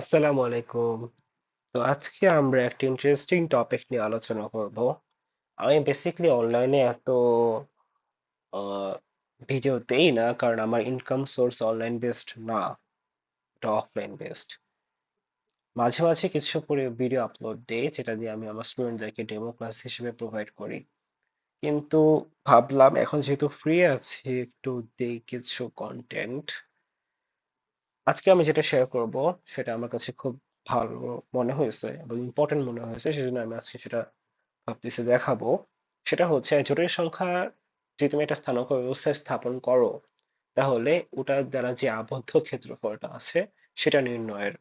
আসসালামু আলাইকুম। তো আজকে আমরা একটা ইন্টারেস্টিং টপিক নিয়ে আলোচনা করব। আমি বেসিক্যালি অনলাইনে এত ভিডিও দেই না, কারণ আমার ইনকাম সোর্স অনলাইন বেসড না, এটা অফলাইন বেসড মাঝে মাঝে কিছু করে ভিডিও আপলোড দেই, যেটা দিয়ে আমি আমার স্টুডেন্টদেরকে ডেমো ক্লাস হিসেবে প্রোভাইড করি। কিন্তু ভাবলাম, এখন যেহেতু ফ্রি আছি, একটু দেই কিছু কন্টেন্ট আজকে আমি যেটা শেয়ার করব, সেটা আমার কাছে খুব ভালো মনে হয়েছে এবং ইম্পর্টেন্ট মনে হয়েছে, সেজন্য আমি আজকে সেটা ভাবতেছি দেখাবো। সেটা হচ্ছে জটিল সংখ্যা যদি তুমি একটা স্থানাঙ্ক ব্যবস্থায় স্থাপন করো, তাহলে ওটার দ্বারা যে আবদ্ধ ক্ষেত্রফলটা আছে, সেটা নির্ণয়ের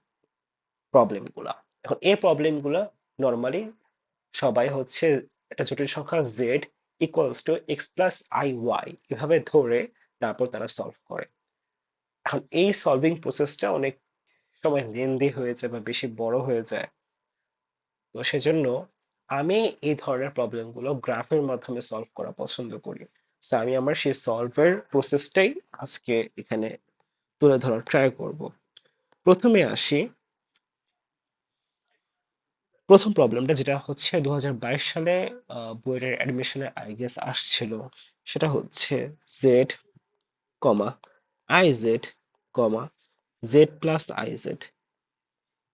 প্রবলেমগুলা। এখন এই প্রবলেমগুলা নর্মালি সবাই হচ্ছে একটা জটিল সংখ্যা Z equals to X plus I Y এভাবে ধরে তারপর তারা সলভ করে। এখন এই সলভিং প্রসেসটা অনেক সময় লেন্দি হয়ে যায় বা বেশি বড় হয়ে যায়। তো সেজন্য আমি এই ধরনের প্রবলেমগুলো গ্রাফের মাধ্যমে সলভ করা পছন্দ করি। সো আমি আমার সেই সলভের প্রসেসটাই আজকে এখানে তুলে ধরার ট্রাই করব। প্রথমে আসি। প্রথম প্রবলেমটা যেটা হচ্ছে দু হাজার বাইশ সালে বইয়ের অ্যাডমিশনে আই গেস আসছিল। সেটা হচ্ছে Z comma I Z comma Z plus I Z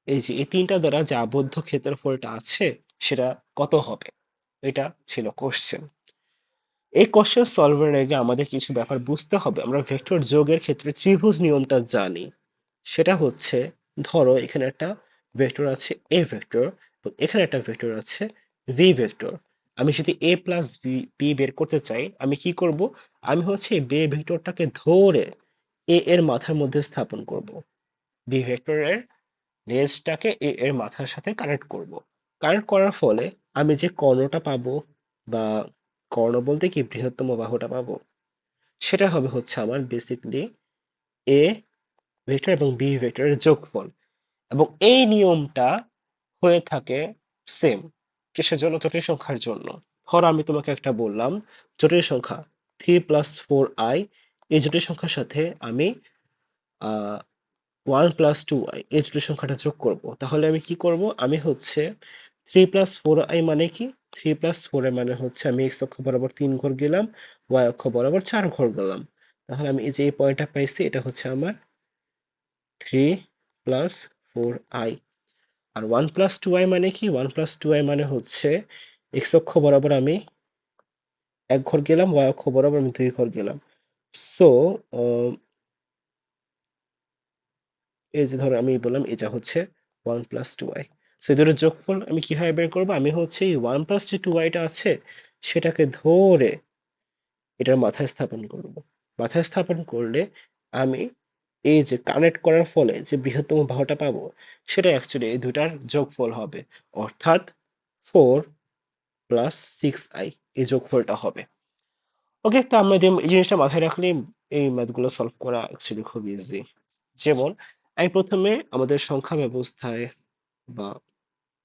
এই যে এই তিনটা দ্বারা যে আবদ্ধ ক্ষেত্রফলটা আছে, সেটা কত হবে? এটা ছিল কোশ্চেন এই কোশ্চেন সলভের আগে আমাদের কিছু ব্যাপার বুঝতে হবে। আমরা ভেক্টর যোগের ক্ষেত্রে ত্রিভুজ নিয়মটা জানি। সেটা হচ্ছে, ধরো এখানে একটা ভেক্টর আছে এ ভেক্টর এখানে একটা ভেক্টর আছে ভি ভেক্টর আমি যদি এ প্লাস বি বের করতে চাই, আমি কি করব? আমি হচ্ছে বি ভেক্টরটাকে ধরে এ এর মাথার মধ্যে স্থাপন করব। বি ভেক্টরের লেজটাকে এ এর মাথার সাথে কানেক্ট করব। কানেক্ট করার ফলে আমি যে কর্ণটা পাবো বা কর্ণ বলতে কি বৃহত্তম বাহুটা পাবো, সেটা হবে হচ্ছে আমার বেসিকলি এ ভেক্টর এবং বি ভেক্টরের যোগফল। এবং এই নিয়মটা হয়ে থাকে সেম কিসের জন্য? জটিল সংখ্যার জন্য। ধর আমি তোমাকে একটা বললাম, জটিল সংখ্যা থ্রি প্লাস ফোর আই এই জটিল সংখ্যার সাথে আমি ওয়ান প্লাস টু আই এই জটিল সংখ্যাটা যোগ করব। তাহলে আমি কি করব? আমি হচ্ছে থ্রি প্লাস ফোর আই মানে কি? থ্রি প্লাস ফোর এর মানে হচ্ছে আমি এক্স অক্ষ বরাবর তিন ঘর গেলাম ওয়াই অক্ষ বরাবর চার ঘর গেলাম। তাহলে আমি এই যে এই পয়েন্টটা পাইছি, এটা হচ্ছে আমার থ্রি প্লাস ফোর আই আর ওয়ান প্লাস টু আই মানে কি? ওয়ান প্লাস টু আই মানে হচ্ছে এক্স অক্ষ বরাবর আমি এক ঘর গেলাম ওয়াই অক্ষ বরাবর আমি দুই ঘর গেলাম। সো এই যে ধরো আমি বললাম এটা হচ্ছে one plus two i so দুটোর যোগফল আমি কীভাবে বের করব? আমি হচ্ছে এই ওয়ান প্লাস যে টু আইটা আছে, সেটাকে ধরে এটার মাথায় স্থাপন করব। মাথায় স্থাপন করলে আমি এই যে কানেক্ট করার ফলে যে বৃহত্তম বাহুটা পাবো, সেটা অ্যাকচুয়ালি এই দুটার যোগফল হবে। অর্থাৎ ফোর প্লাস সিক্স আই এই যোগফলটা হবে। ওকে, তো আমরা এই জিনিসটা মাথায় রাখলে এই ম্যাথগুলো সলভ করা অ্যাকচুয়ালি খুব ইজি যেমন আমি প্রথমে আমাদের সংখ্যা ব্যবস্থায় বা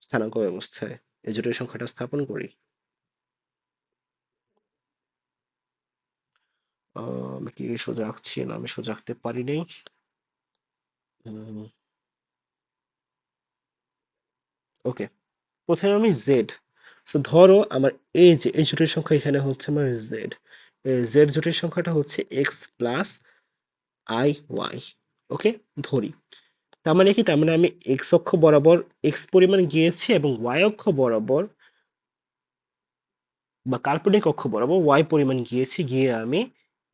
স্থানাঙ্ক ব্যবস্থায় এই জটিল সংখ্যাটা স্থাপন করি। আমি কি সোজা আঁকছি না? আমি সোজা আঁকতে পারি নাই ওকে, প্রথমে আমি জেড সো ধরো আমার এই যে এই জটিল সংখ্যা এখানে হচ্ছে আমার জেড জেড জটিল সংখ্যাটা হচ্ছে x plus i y okay ধরি। তার মানে কি? তার মানে আমি এক্স অক্ষ বরাবর এক্স পরিমাণ গিয়েছি এবং ওয়াই অক্ষ বরাবর বা কাল্পনিক অক্ষ বরাবর ওয়াই পরিমাণ গিয়েছি, গিয়ে আমি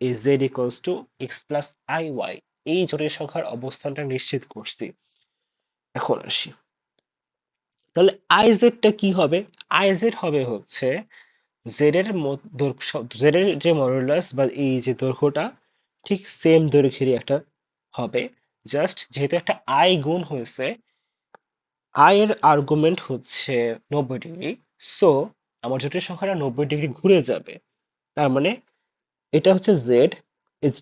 এই z equals to x plus i y এই জোটের সংখ্যার অবস্থানটা নিশ্চিত করছি। এখন আসি। তাহলে আই আইজেডটা কি হবে? আইজেড হবে হচ্ছে জেড এর জেড এর যে মডুলাস বা এই যে দৈর্ঘ্যটা, ঠিক সেম দৈর্ঘ্যেরই একটা হবে। জাস্ট যেহেতু একটা আই গুণ হয়েছে আই এর আর্গুমেন্ট হচ্ছে নব্বই ডিগ্রি সো আমার জটিল সংখ্যাটা নব্বই ডিগ্রি ঘুরে যাবে। তার মানে এটা হচ্ছে জেড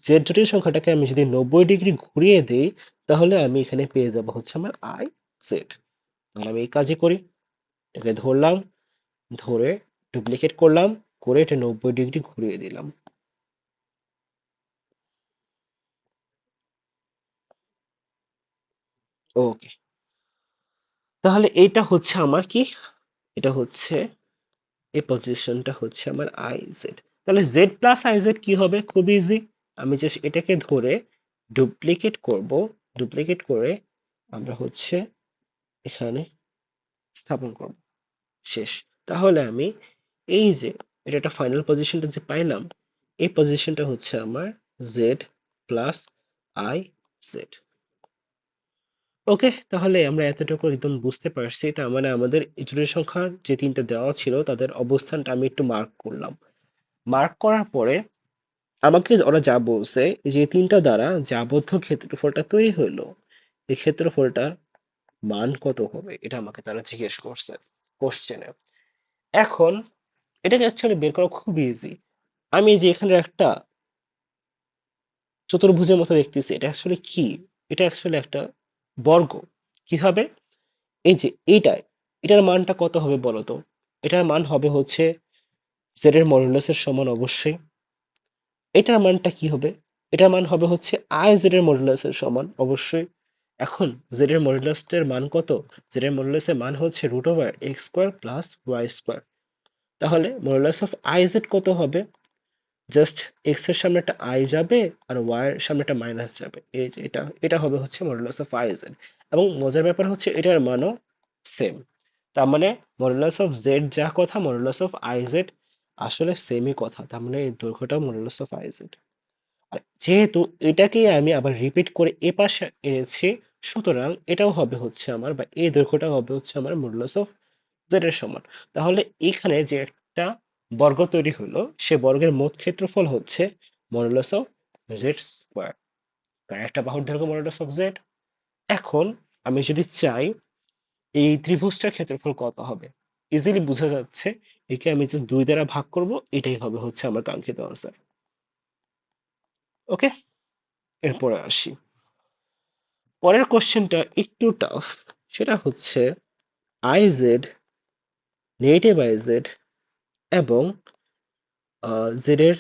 জেড জটিল সংখ্যাটাকে আমি যদি নব্বই ডিগ্রি ঘুরিয়ে দিই, তাহলে আমি এখানে পেয়ে যাব হচ্ছে আমার আই জেড তাহলে আমি এই কাজই করি। এটাকে ধরলাম, ধরে ডুপ্লিকেট করলাম, করে এটা নব্বই ডিগ্রি ঘুরিয়ে দিলাম। ওকে তাহলে এইটা হচ্ছে আমার কি? এটা হচ্ছে, এই পজিশনটা হচ্ছে আমার আই জেড তাহলে জেড প্লাস আই জেড কি হবে? খুব ইজি আমি জাস্ট এটাকে ধরে ডুপ্লিকেট করব। ডুপ্লিকেট করে আমরা হচ্ছে এখানে স্থাপন করব। শেষ। তাহলে আমি এই যে, এটা একটা ফাইনাল পজিশনটা যে পাইলাম, এই পজিশনটা হচ্ছে আমার z plus i z okay তাহলে আমরা এতটুকু একদম বুঝতে পারছি, তার মানে আমাদের জটিল সংখ্যার যে তিনটা দেওয়া ছিল, তাদের অবস্থানটা আমি একটু মার্ক করলাম। মার্ক করার পরে আমাকে ওরা যা বলছে যে তিনটা দ্বারা যে আবদ্ধ ক্ষেত্রফলটা তৈরি হইল, এই ক্ষেত্রফলটার মান কত হবে? এটা আমাকে তারা জিজ্ঞেস করছে কোশ্চেনে এখন এটাকে অ্যাকচুয়ালি বের করা খুব ইজি আমি যে এখানে একটা চতুর্ভুজের মতো দেখতেছি, এটা আসলে কি? এটা অ্যাকচুয়ালি একটা বর্গ। কি হবে? এই যে এইটায় এটার মানটা কত হবে বলো তো এটার মান হবে হচ্ছে জেড এর মডুলাসের সমান অবশ্যই। এটার মানটা কি হবে? এটার মান হবে হচ্ছে আই জেড এর মডুলাসের সমান অবশ্যই। এখন জেড এর মডুলাসের মান কত? জেড এর মডুলাসের মান হচ্ছে root over x square plus y square তাহলে মডুলাস অফ আই জেড কত হবে? জাস্ট এক্সের সামনে একটা আই যাবে আর ওয়াই এর সামনে একটা মাইনাস যাবে। এই যে এটা এটা হবে হচ্ছে মডুলাস অফ আই জেড এবং মজার ব্যাপার হচ্ছে এটার মানও সেম তার মানে মডুলাস অফ জেড যা কথা মডুলাস অফ আই জেড আসলে সেমই কথা। তার মানে এই দৈর্ঘ্যটা মডুলাস অফ আই জেড আর যেহেতু এটাকেই আমি আবার রিপিট করে এ পাশে এনেছি, সুতরাং এটাও হবে হচ্ছে আমার বা এই দৈর্ঘ্যটাও হবে হচ্ছে আমার মডুলাস অফ জেড এর সমান। তাহলে এখানে যে একটা বর্গ তৈরি হলো, সে বর্গের মোট ক্ষেত্রফল হচ্ছে মডুলাস অফ জেড স্কোয়ার। কারণ একটা বাহুর দৈর্ঘ্য মডুলাস অফ জেড এখন আমি যদি চাই, এই ত্রিভুজটার ক্ষেত্রফল কত হবে? ইজিলি বোঝা যাচ্ছে, একে আমি জাস্ট দুই দ্বারা ভাগ করব, এটাই হবে হচ্ছে আমার কাঙ্ক্ষিত আনসার ওকে এরপরে আসি। পরের কোশ্চেনটা একটু টাফ সেটা হচ্ছে i z negative i z এবং জেড এর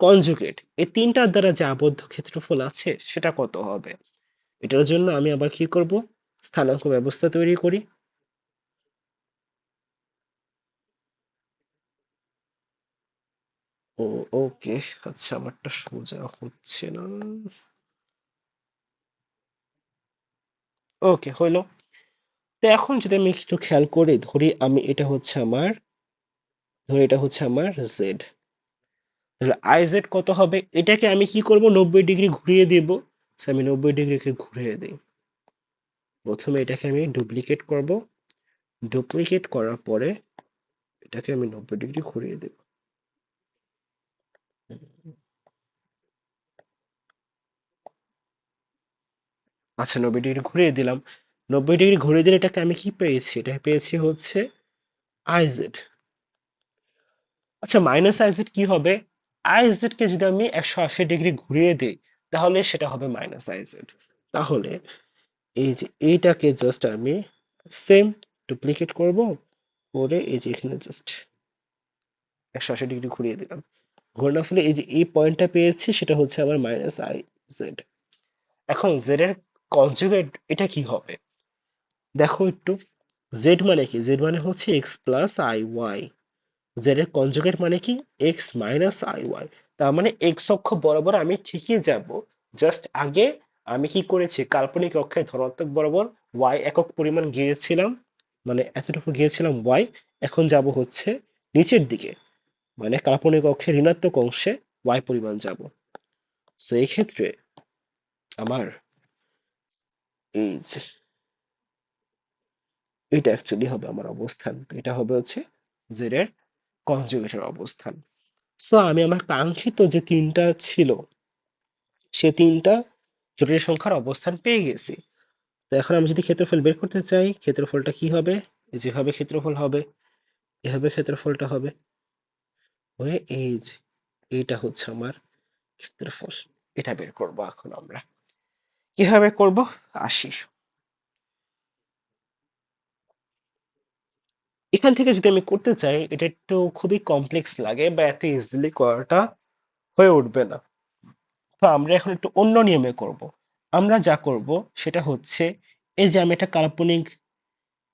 কনজুগেট, এই তিনটার দ্বারা যে আবদ্ধ ক্ষেত্রফল আছে, সেটা কত হবে? এটার জন্য আমি আবার কি করব? স্থানাঙ্ক ব্যবস্থা তৈরি করি। ও, ওকে আচ্ছা আমারটা সোজা হচ্ছে না। ওকে, হইল। তো এখন যদি আমি একটু খেয়াল করি, ধরি আমি এটা হচ্ছে আমার, ধরি এটা হচ্ছে আমার জেড তাহলে আই জেড কত হবে? এটাকে আমি কি করব? নব্বই ডিগ্রি ঘুরিয়ে দিব। আমি নব্বই ডিগ্রিকে ঘুরিয়ে দিই। প্রথমে এটাকে আমি ডুপ্লিকেট করব। ডুপ্লিকেট করার পরে এটাকে আমি নব্বই ডিগ্রি ঘুরিয়ে দেব। আচ্ছা নব্বই ডিগ্রি ঘুরিয়ে দিলাম। নব্বই ডিগ্রি ঘুরিয়ে দিলে এটাকে আমি কি পেয়েছি? এটা পেয়েছি হচ্ছে আইজেড আচ্ছা মাইনাস আইজেড কি হবে? আইজেড কে যদি আমি একশো আশি ডিগ্রি ঘুরিয়ে দিই, তাহলে সেটা হবে মাইনাস আইজেড তাহলে এই যে এইটাকে জাস্ট আমি সেম ডুপ্লিকেট করব, করে এই যে এখানে জাস্ট একশো আশি ডিগ্রি ঘুরিয়ে দিলাম। ঘোরানোর ফলে এই যে এই পয়েন্টটা পেয়েছি, সেটা হচ্ছে আমার মাইনাস আই জেড এখন জেড এর কনজুগেট এটা কি হবে? দেখো একটু জেড মানে কি? জেড মানে হচ্ছে x plus i y z এর কনজুগেট মানে কি? এক্স মাইনাস আই ওয়াই তার মানে এক্স অক্ষ বরাবর আমি ঠিকই যাব। জাস্ট আগে আমি কি করেছি? কাল্পনিক অক্ষের ধনাত্মক বরাবর ওয়াই একক পরিমাণ গিয়েছিলাম। মানে এতটুকু গিয়েছিলাম ওয়াই এখন যাব হচ্ছে নিচের দিকে। মানে কাল্পনিক অক্ষে ঋণাত্মক অংশে ওয়াই পরিমাণ যাব। তো এই ক্ষেত্রে আমার এই যে এটা অ্যাকচুয়ালি হবে আমার অবস্থান। তো এটা হবে হচ্ছে জেড এর কনজুগেটের অবস্থান। সো আমি আমার কাঙ্ক্ষিত যে তিনটা ছিল, সে তিনটা জটিল সংখ্যার অবস্থান পেয়ে গেছি। তো এখন আমি যদি ক্ষেত্রফল বের করতে চাই, ক্ষেত্রফলটা কি হবে? যেভাবে ক্ষেত্রফল হবে, এভাবে ক্ষেত্রফলটা হবে। হয়ে এই যে এইটা হচ্ছে আমার ক্ষেত্রফল। এটা বের করব এখন আমরা। কীভাবে করব? আসি। এখান থেকে যদি আমি করতে চাই, এটা একটু খুবই কমপ্লেক্স লাগে বা এত ইজিলি করাটা হয়ে উঠবে না। তো আমরা এখন একটু অন্য নিয়মে করব। আমরা যা করব সেটা হচ্ছে, এই যে আমি একটা কাল্পনিক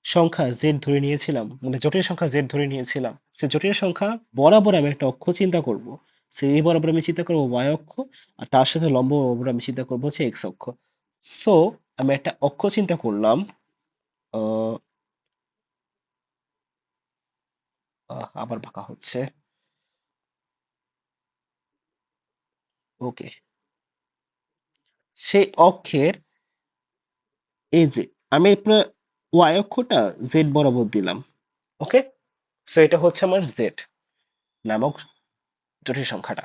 সংখ্যা জেড ধরে নিয়েছিলাম মানে জটিল সংখ্যা জেড ধরে নিয়েছিলাম সে জটিল সংখ্যা বরাবর আমি একটা অক্ষ চিন্তা করব। সে এই বরাবর আমি চিন্তা করব ওয়াই অক্ষ, আর তার সাথে লম্ব বরাবর আমি চিন্তা করব হচ্ছে এক্স অক্ষ। সো আমি একটা অক্ষ চিন্তা করলাম আহ আহ, আবার বাঁকা হচ্ছে। ওকে সেই অক্ষের এই যে, আমি আপনার ওয়াই অক্ষটা জেড বরাবর দিলাম। ওকে সো এটা হচ্ছে আমার জেড নামক জটিল সংখ্যাটা।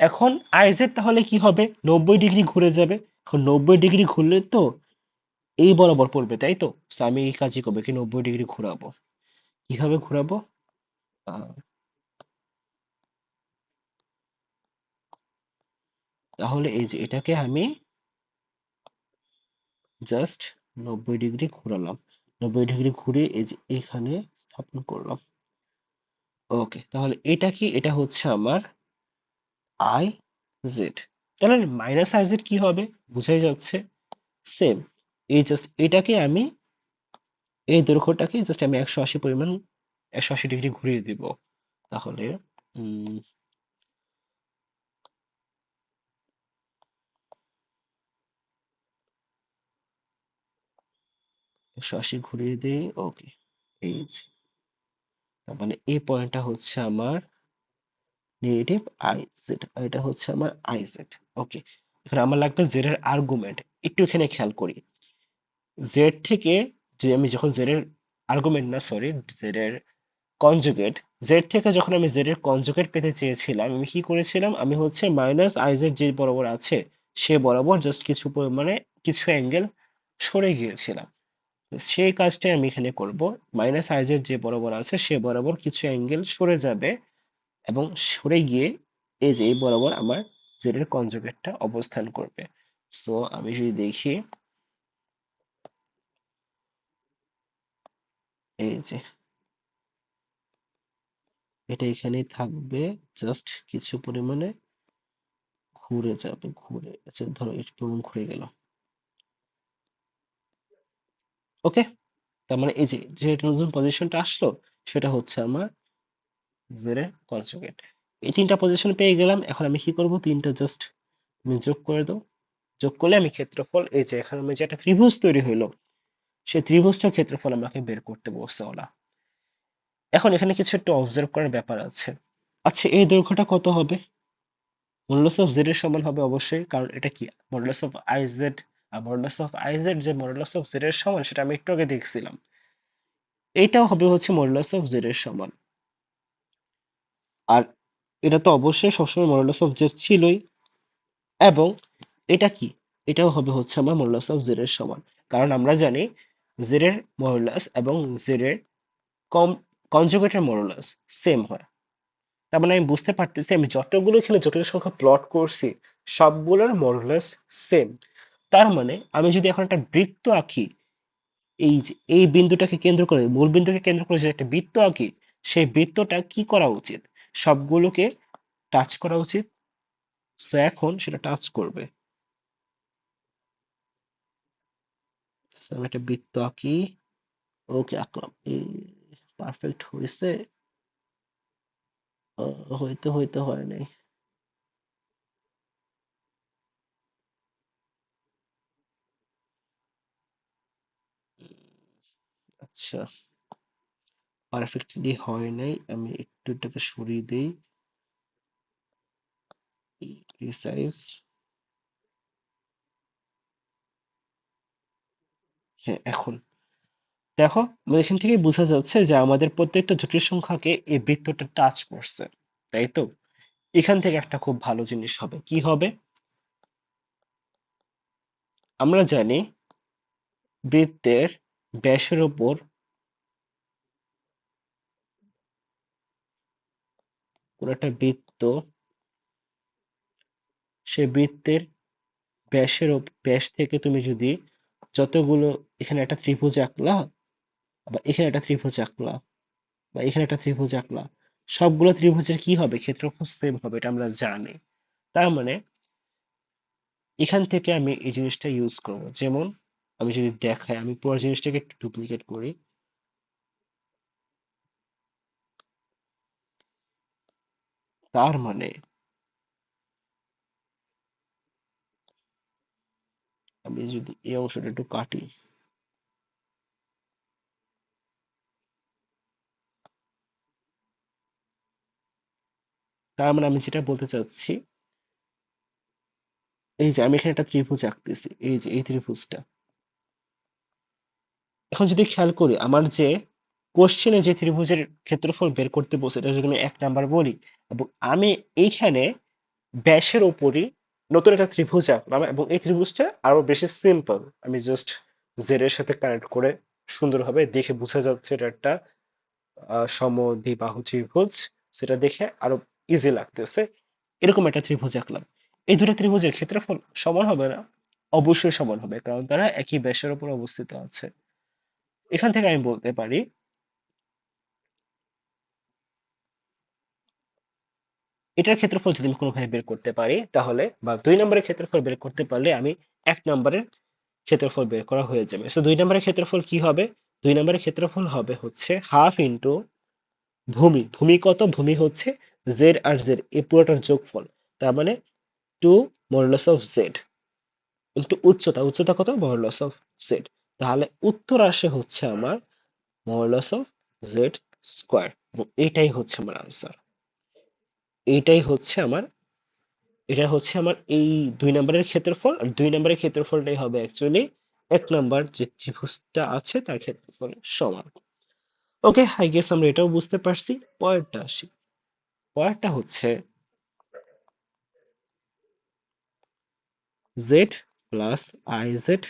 এখন আইজেড তাহলে কি হবে? নব্বই ডিগ্রি ঘুরে যাবে। এখন নব্বই ডিগ্রি ঘুরলে তো এই বরাবর পড়বে, তাই তো? আমি এই কাজই করব কি নব্বই ডিগ্রি ঘুরাবো। কীভাবে ঘোরাবো? তাহলে এই যে এটাকে আমি জাস্ট নব্বই ডিগ্রি ঘোরালাম। নব্বই ডিগ্রি ঘুরে এই যে এখানে স্থাপন করলাম। ওকে তাহলে এটা কি? এটা হচ্ছে আমার আই জেড তাহলে মাইনাস আই জেড কি হবে? বুঝাই যাচ্ছে। সেম এই জাস্ট এটাকে আমি, এই দৈর্ঘ্যটাকে জাস্ট আমি একশো আশি পরিমাণ একশো আশি ডিগ্রি ঘুরিয়ে দিব। তাহলে একশো ঘুরিয়ে দিই, ওকে, এই যে। তার মানে এই পয়েন্টটা হচ্ছে আমার নেগেটিভ আই জেড এটা হচ্ছে আমার আই জেড ওকে। এখানে আমার লাগবে জেড এর আর্গুমেন্ট একটু এখানে খেয়াল করি। জেড থেকে যে আমি যখন জেড এর আর্গুমেন্ট না সরি জেড এর কনজুগেট জেড থেকে যখন আমি জেড এর কনজুগেট পেতে চেয়েছিলাম, আমি কি করেছিলাম? আমি হচ্ছে মাইনাস আই জেড যে বরাবর আছে, সে বরাবর জাস্ট কিছু পরিমাণে কিছু অ্যাঙ্গেল সরে গিয়েছিলাম। সেই কাজটাই আমি এখানে করব। মাইনাস আই জেড যে বরাবর আছে, সে বরাবর কিছু অ্যাঙ্গেল সরে যাবে এবং সরে গিয়ে এই যে এই বরাবর আমার জেড এর কনজুগেটটা অবস্থান করবে। সো আমি যদি দেখি, এই যে এটা এখানেই থাকবে। জাস্ট কিছু পরিমাণে ঘুরে যাবে, ঘুরে। আচ্ছা ধরো একটু পরিমাণ ঘুরে গেল। ওকে তার মানে এই যে যে নতুন পজিশনটা আসলো, সেটা হচ্ছে আমার জেড এর কনজুগেট এই তিনটা পজিশন পেয়ে গেলাম। এখন আমি কি করব? তিনটা জাস্ট তুমি যোগ করে দাও। যোগ করলে আমি ক্ষেত্রফল, এই যে, এখানে আমি যে একটা ত্রিভুজ তৈরি হইল, সেই ত্রিভুজটার ক্ষেত্রফল আমাকে বের করতে বলছে ওলা এখন এখানে কিছু একটু অবজার্ভ করার ব্যাপার আছে। আচ্ছা এই দৈর্ঘ্যটা কত হবে? মডুলাস অফ জেড এর সমান হবে অবশ্যই, কারণ এটা কি? মডুলাস অফ আই জেড আর মডুলাস অফ আই জেড যে মডুলাস অফ জেড এর সমান, সেটা আমি একটু আগে দেখছিলাম। এইটাও হবে হচ্ছে মডুলাস অফ জেড এর সমান। আর এটা তো অবশ্যই সবসময় মডুলাস অফ জেড ছিলই। এবং এটা কি? এটাও হবে হচ্ছে আমার মডুলাস অফ জেড এর সমান। কারণ আমরা জানি জেড এর মডুলাস এবং জেড এর কম কনজুগেটের মডুলাস সেম হয়। তার মানে আমি বুঝতে পারতেছি, আমি যতগুলো এখানে জটিল সংখ্যা প্লট করছি, সবগুলোর মডুলাস সেম তার মানে আমি যদি এখন একটা বৃত্ত আঁকি, এই যে এই বিন্দুটাকে কেন্দ্র করে, মূল বিন্দুকে কেন্দ্র করে যে একটা বৃত্ত আঁকি, সেই বৃত্তটা কি করা উচিত? সবগুলোকে টাচ করা উচিত। সো এখন সেটা টাচ করবে। আমি একটা বৃত্ত আঁকি ওকে আঁকলাম। এই পারফেক্ট হয়েছে আহ, হইতে হইতে হয় নাই। আচ্ছা পারফেক্টলি হয় নাই আমি একটু এটাকে সরিয়ে দেই। রিসাইজ হ্যাঁ এখন। দেখো এখান থেকে বোঝা যাচ্ছে যে আমাদের প্রত্যেকটা জটিল সংখ্যাকে এই বৃত্তটা টাচ করছে, তাই তো? এখান থেকে একটা খুব ভালো জিনিস হবে। কি হবে? আমরা জানি বৃত্তের ব্যাসের উপর কোন একটা বৃত্ত, সে বৃত্তের ব্যাসের ব্যাস থেকে তুমি যদি যতগুলো এখানে একটা ত্রিভুজ আঁকলা বা এখানে একটা ত্রিভুজ আঁকলা, বা এখানে একটা ত্রিভুজ আঁকলা, সবগুলো ত্রিভুজের কি হবে? ক্ষেত্রফল সেম হবে, এটা আমরা জানি। তার মানে এখান থেকে আমি এই জিনিসটা ইউজ করব। যেমন, আমি যদি দেখাই, আমি পুরো জিনিসটাকে একটু ডুপ্লিকেট করি। তার মানে আমি যদি এই অংশটা একটু কাটি। তার মানে আমি যেটা বলতে চাচ্ছি, এই যে আমি এখানে একটা ত্রিভুজ আঁকতেছি, এই যে এই ত্রিভুজটা। এখন যদি খেয়াল করি, আমার যে কোশ্চেনে যে ত্রিভুজের ক্ষেত্রফল বের করতে বলছে, এটা যদি আমি এক নাম্বার বলি, এবং আমি এইখানে ব্যাসের উপরই নতুন একটা ত্রিভুজ আঁকলাম, এবং এই ত্রিভুজটা আরও বেশি সিম্পল আমি জাস্ট জেড এর সাথে কানেক্ট করে সুন্দরভাবে দেখে বোঝা যাচ্ছে এটা একটা সমদ্বিবাহু ত্রিভুজ। সেটা দেখে আরও ইজি লাগতেছে। এরকম একটা ত্রিভুজ আঁকলাম। এই দুটো ত্রিভুজের ক্ষেত্রফল সমান হবে না, অবশ্যই সমান হবে, কারণ তারা একই ব্যাসের উপর অবস্থিত আছে। এখান থেকে আমি বলতে পারি, এটার ক্ষেত্রফল যদি আমি কোনোভাবে বের করতে পারি, তাহলে বা দুই নম্বরের ক্ষেত্রফল বের করতে পারলে আমি এক নম্বরের ক্ষেত্রফল বের করা হয়ে যাবে। সো দুই নম্বরের ক্ষেত্রফল কি হবে? দুই নম্বরের ক্ষেত্রফল হবে হচ্ছে হাফ ইন্টু ভূমি। ভূমি কত? ভূমি হচ্ছে জেড আর জেড এই পুরোটার যোগফল, তার মানে two modulus of z into উচ্চতা উচ্চতা কত? মডুলাস অফ জেড তাহলে উত্তর আসে হচ্ছে আমার মডুলাস অফ জেড স্কোয়ার এবং এটাই হচ্ছে আমার আনসার এটাই হচ্ছে আমার, এটা হচ্ছে আমার এই দুই নম্বরের ক্ষেত্রফল, আর দুই নম্বরের ক্ষেত্রফলটাই হবে অ্যাকচুয়ালি এক নাম্বার যে ত্রিভুজটা আছে তার ক্ষেত্রফলের সমান। ওকে আই গেস আমরা এটাও বুঝতে পারছি, পরেরটা আসি। পরেরটা হচ্ছে z plus i z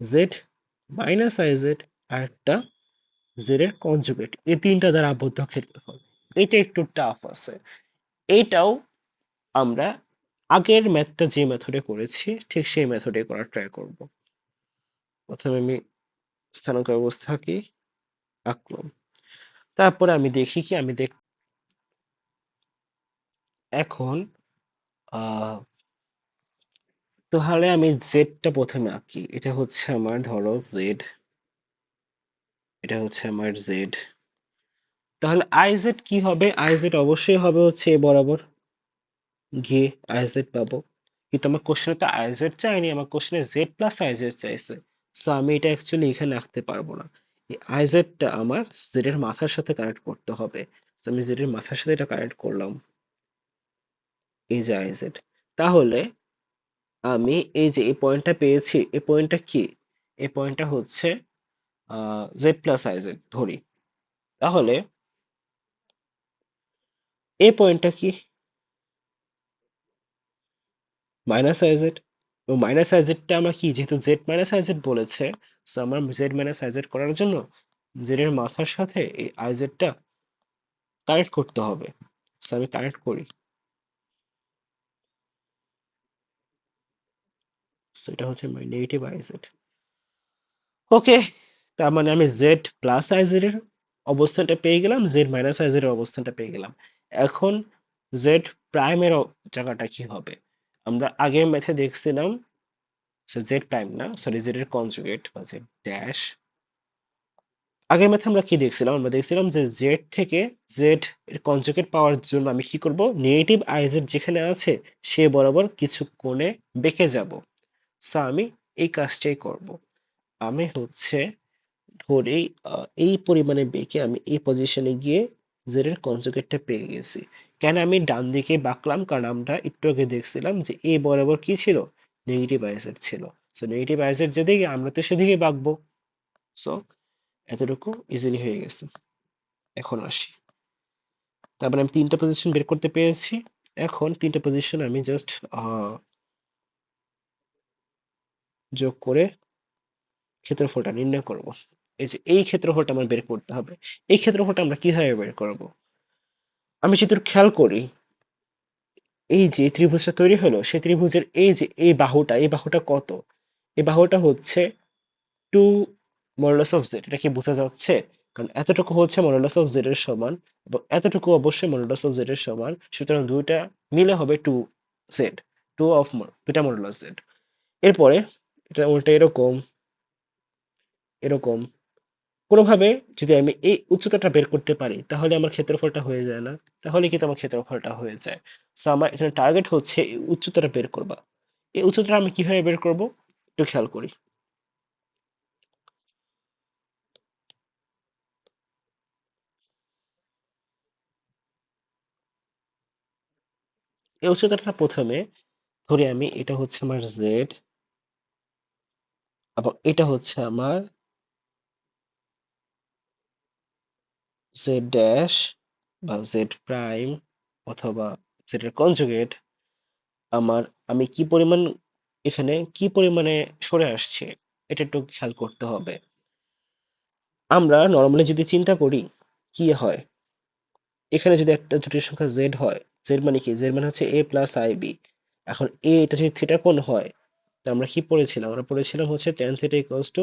z minus i z আর একটা জেড এর কনজুগেট এই তিনটা দ্বারা আবদ্ধ ক্ষেত্রফল এটা একটু টাফ আছে। এইটাও আমরা আগের ম্যাথটা যে মেথডে করেছি, ঠিক সেই মেথডে করার ট্রাই করব। প্রথমে আমি স্থানাঙ্ক অবস্থা কি? আঁকলাম তারপরে আমি দেখি কি, আমি দেখ এখন আহ তাহলে আমি জেডটা প্রথমে আঁকি। এটা হচ্ছে আমার, ধরো জেড এটা হচ্ছে আমার জেড তাহলে আই জেড কি হবে? আই জেড অবশ্যই হবে হচ্ছে এ বরাবর। গিয়ে আই জেড পাবো। কিন্তু আমার কোশ্চেনে তো আই জেড চাইনি, আমার কোশ্চেনে জেড প্লাস আই জেড চাইছে। সো আমি এটা অ্যাকচুয়ালি এখানে আঁকতে পারব না। এই আই জেডটা আমার জেড এর মাথার সাথে কানেক্ট করতে হবে। So, আমি জেড এর মাথার সাথে এটা কানেক্ট করলাম। এই যে আই জেড তাহলে আমি এই যে, এই পয়েন্টটা পেয়েছি, এই পয়েন্টটা কি? এই পয়েন্টটা হচ্ছে জেড প্লাস আই জেড ধরি। তাহলে এই পয়েন্টটা কি? মাইনাস আই জেড এবং মাইনাস আই জেডটা আমরা কি? যেহেতু জেড মাইনাস আই জেড বলেছে সো আমার জেড মাইনাস আই জেড করার জন্য জেড এর মাথার সাথে এই আই জেডটা কানেক্ট করতে হবে। সো আমি কানেক্ট করি। সো এটা হচ্ছে নেগেটিভ আই জেড ওকে তার মানে আমি জেড প্লাস আই জেড এর অবস্থানটা পেয়ে গেলাম জেড মাইনাস আই জেড এর অবস্থানটা পেয়ে গেলাম। এখন জেড প্রাইমের জায়গাটা কি হবে? আমরা আগের ম্যাথে দেখছিলাম জেড প্রাইম না সরি জেড এর কনজুগেট বা জেড ড্যাশ আগের ম্যাথে আমরা কি দেখছিলাম? আমরা দেখছিলাম যে জেড থেকে জেড এর কনজুগেট পাওয়ার জন্য আমি কি করব? নেগেটিভ আই জেড যেখানে আছে সে বরাবর কিছু কোণে বেঁকে যাব। সো আমি এই কাজটাই করব। আমি হচ্ছে আহ, এই পরিমাণে বেঁকে আমি এই পজিশনে গিয়ে জেড এর কনজুগেটটা পেয়ে গেছি। কেন আমি ডান দিকে বাঁকলাম? কারণ আমরা একটু আগে দেখছিলাম যে এ বরাবর কি ছিল? নেগেটিভ আইজেড ছিল। সো নেগেটিভ আইজেড যেদিকে আমরা তো সেদিকে বাঁকবো। সো এতটুকু ইজিলি হয়ে গেছে। এখন আসি। তারপরে আমি তিনটা পজিশন বের করতে পেরেছি। এখন তিনটা পজিশন আমি জাস্ট যোগ করে ক্ষেত্রফলটা নির্ণয় করব। এই যে এই ক্ষেত্রফলটা আমার বের করতে হবে, এই ক্ষেত্রফলটা আমরা কীভাবে বের করব? আমি যদি খেয়াল করি, এই যে ত্রিভুজটা তৈরি হলো, সেই ত্রিভুজের এই যে এই বাহুটা এই বাহুটা কত? এই বাহুটা হচ্ছে টু মডুলাস অফ জেড এটা কি বোঝা যাচ্ছে? কারণ এতটুকু হচ্ছে মডুলাস অফ জেড এর সমান এবং এতটুকু অবশ্যই মডুলাস অফ জেড এর সমান, সুতরাং দুইটা মিলে হবে টু জেড টু অফ দুইটা মডুলাস জেড এরপরে এটা উল্টা এরকম এরকম। কোনোভাবে যদি আমি এই উচ্চতাটা বের করতে পারি, তাহলে আমার ক্ষেত্রফলটা হয়ে যায় না। তাহলে কিন্তু আমার ক্ষেত্রফলটা হয়ে যায়। সো আমার এখানে টার্গেট হচ্ছে এই উচ্চতাটা বের করবা। এই উচ্চতাটা আমি কীভাবে বের করব? একটু খেয়াল করি। এই উচ্চতাটা প্রথমে ধরি আমি, এটা হচ্ছে আমার জেড এবং এটা হচ্ছে আমার জেড ড্যাশ বা জেড প্রাইম অথবা জেড এর কনজুগেট আমার, আমি কি পরিমাণ, এখানে কি পরিমাণে সরে আসছে, এটা একটু খেয়াল করতে হবে। আমরা নর্মালি যদি চিন্তা করি, কি হয়? এখানে যদি একটা জটিল সংখ্যা জেড হয় জেড মানে কি? জেড মানে হচ্ছে এ প্লাস আই বি এখন এ এটা যদি থিটা কোণ হয় আমরা কি পড়েছিলাম? আমরা পড়েছিলাম হচ্ছে tan theta equals to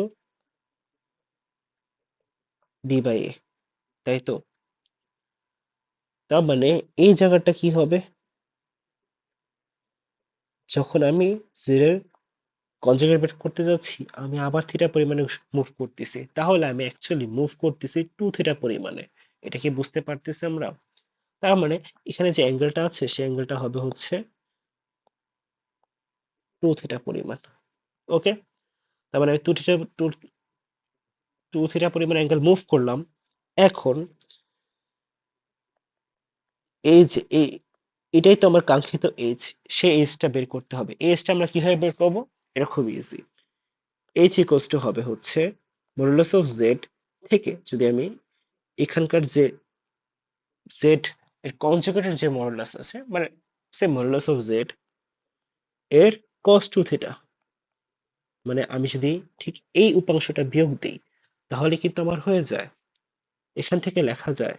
b by a তাই তো? তার মানে এই জায়গাটা কি হবে? যখন আমি জেড এর কনজুগেট করতে যাচ্ছি, আমি আবার থিটা পরিমাণে মুভ করতেছি। তাহলে আমি অ্যাকচুয়ালি মুভ করতেছি টু থিটা পরিমাণে। এটা কি বুঝতে পারতেছি আমরা? তার মানে এখানে যে অ্যাঙ্গেলটা আছে, সেই অ্যাঙ্গেলটা হবে হচ্ছে টু থিটা পরিমাণ। ওকে তার মানে আমি two theta two two theta পরিমাণ অ্যাঙ্গেল মুভ করলাম। এখন এই যে, এই, এটাই তো আমার কাঙ্ক্ষিত এজ সেই এজটা বের করতে হবে। এজটা আমরা কীভাবে বের করব? এটা খুব ইজি এইচ ইকোয়াস টু হবে হচ্ছে মডুলাস অফ জেড থেকে যদি আমি এখানকার যে জেড এর কনজুগেটের যে মডুলাস আছে মানে সে মডুলাস অফ জেড এর কস টু থিটা মানে আমি যদি ঠিক এই উপাংশটা বিয়োগ দিই, তাহলে কিন্তু আমার হয়ে যায়। এখান থেকে লেখা যায়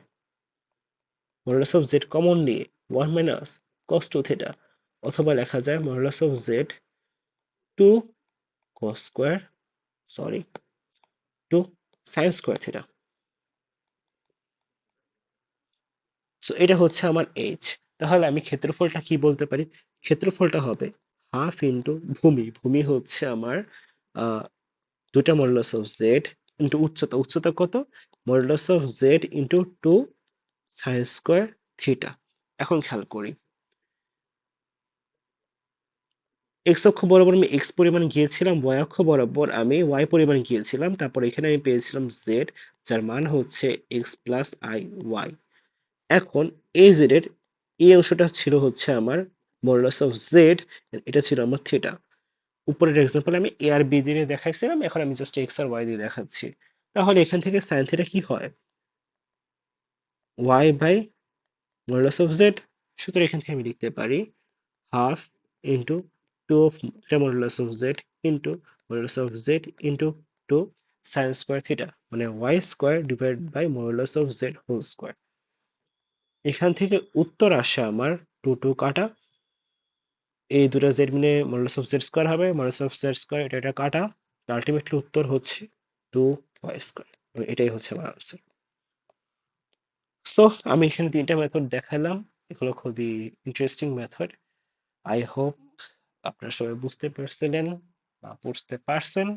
মডুলাস অফ জেড কমন নিয়ে one minus cos two theta অথবা লেখা যায় modulus of z two cos square sorry two sine square theta so এটা হচ্ছে আমার এইচ তাহলে আমি ক্ষেত্রফলটা কি বলতে পারি? ক্ষেত্রফলটা হবে হাফ ইন্টু ভূমি ভূমি হচ্ছে আমার দুটা মডুলাস অফ জেড ইন্টু উচ্চতা। উচ্চতা কত? Modulus of z into two sine square theta এখন খেয়াল করি। এক্স অক্ষ বরাবর আমি এক্স পরিমাণ গিয়েছিলাম ওয়াই অক্ষ বরাবর আমি ওয়াই পরিমাণ গিয়েছিলাম, তারপর এখানে আমি পেয়েছিলাম জেড যার মান হচ্ছে এক্স প্লাস আই ওয়াই এখন এই জেড এর, এই অংশটা ছিল হচ্ছে আমার মডুলাস অফ জেড এটা ছিল আমার থিটা উপরের এক্সাম্পল আমি এ আর বি দিয়ে দেখাইছিলাম, এখন আমি জাস্ট এক্স আর ওয়াই দিয়ে দেখাচ্ছি। তাহলে এখান থেকে সাইন থিটা কি হয়? Y by modulus of z সুতরাং এখান থেকে আমি লিখতে পারি half into two of theta modulus of z into modulus of z into two sine square theta মানে y square divide by modulus of z whole square এখান থেকে উত্তর আসে আমার টু টু কাটা এই দুটো জেড মিলে মডুলাস অফ জেড স্কোয়ার হবে। মডুলাস অফ জেড স্কোয়ার এটা এটা কাটা। আলটিমেটলি উত্তর হচ্ছে টু ওয়াই স্কোয়ার এটাই হচ্ছে আমার আনসার সো আমি এখানে তিনটা মেথড দেখালাম। এগুলো খুবই ইন্টারেস্টিং মেথড আই হোপ আপনারা সবাই বুঝতে পারছিলেন বা বুঝতে পারছেন।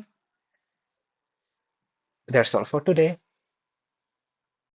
That's all for today